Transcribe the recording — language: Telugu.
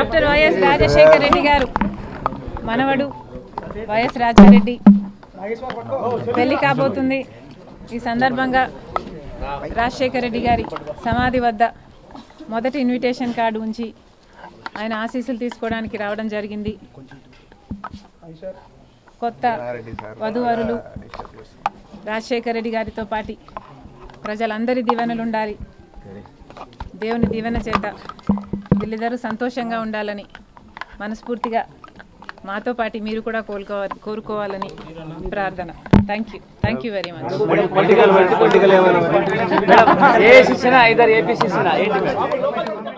డాక్టర్ వైఎస్ రాజశేఖర రెడ్డి గారు మనవడు వైఎస్ రాజారెడ్డి పెళ్ళి కాబోతుంది. ఈ సందర్భంగా రాజశేఖర రెడ్డి గారి సమాధి వద్ద మొదటి ఇన్విటేషన్ కార్డు ఉంచి ఆయన ఆశీస్సులు తీసుకోవడానికి రావడం జరిగింది. కొత్త వధువరులు రాజశేఖర రెడ్డి గారితో పాటి ప్రజలందరి దీవెనలు ఉండాలి దేవుని దీవెన చేత వీళ్ళిద్దరూ సంతోషంగా ఉండాలని మనస్ఫూర్తిగా మాతో పాటు మీరు కూడా కోలుకోవాలి కోరుకోవాలని ప్రార్థన. Thank you thank you very much political political ఏమైనా ఏ శిక్షణ ఐదర్ ఏపీ శిక్షణ ఏంటి? మేడం